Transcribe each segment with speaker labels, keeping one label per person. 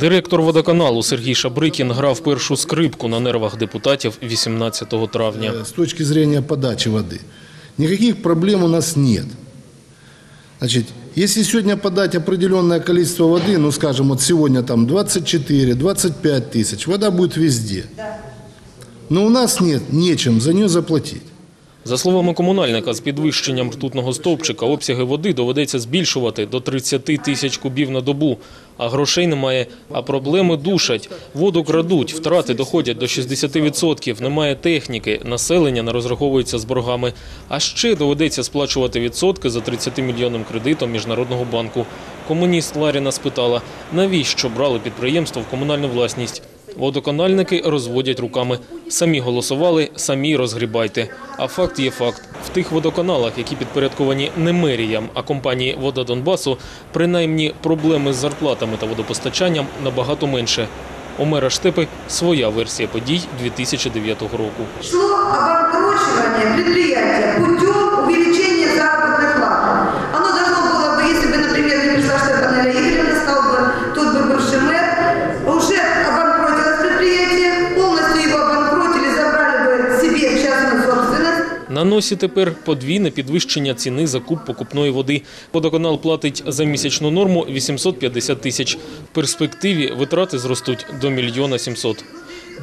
Speaker 1: Директор водоканалу Сергій Шабрикін грав першу скрипку на нервах депутатів 18 травня.
Speaker 2: Э, С точки зрения подачи воды, никаких проблем у нас нет. Значит, если сегодня подать определенное количество воды, ну, скажем, вот сегодня там 24-25 тысяч, вода будет везде. Но у нас нет, нечем за нее заплатить.
Speaker 1: За словами комунальника, з підвищенням ртутного стовпчика обсяги води доведеться збільшувати до 30 тисяч кубів на добу. А грошей немає, а проблеми душать. Воду крадуть, втрати доходять до 60%, немає техніки, населення не розраховується з боргами. А ще доведеться сплачувати відсотки за 30 мільйонним кредитом Міжнародного банку. Комуніст Ларіна спитала, навіщо брали підприємство в комунальну власність. Водоканальники розводять руками. Самі голосували, самі розгрібайте. А факт є факт. В тих водоканалах, які підпорядковані не меріям, а компанії «Вода Донбасу», принаймні проблеми з зарплатами та водопостачанням набагато менше. У мера Штепи своя версія подій 2009 року.
Speaker 3: шло обанкрочивание предприятия
Speaker 1: На носі тепер подвійне підвищення ціни за куб покупної води. Водоканал платить за місячну норму 850 тисяч. В перспективі витрати зростуть до мільйона 700.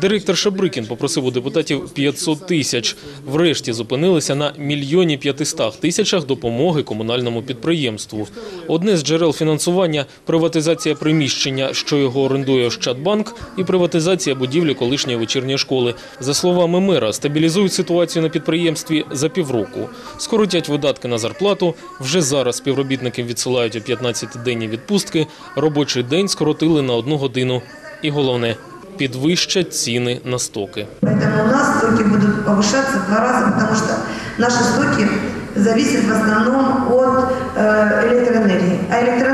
Speaker 1: Директор Шабрикін попросив у депутатів 500 тисяч. Врешті зупинилися на мільйоні 500 тисячах допомоги комунальному підприємству. Одне з джерел фінансування – приватизація приміщення, що його орендує Ощадбанк, і приватизація будівлі колишньої вечірньої школи. За словами мера, стабілізують ситуацію на підприємстві за півроку. Скоротять видатки на зарплату. Вже зараз співробітників відсилають у 15-денні відпустки. Робочий день скоротили на одну годину. І головне – підвищать ціни на стоки.
Speaker 3: Поэтому у нас стоки будут повышаться в два раза, потому что наши стоки зависят в основном от э, электроэнергии. А электроэнергия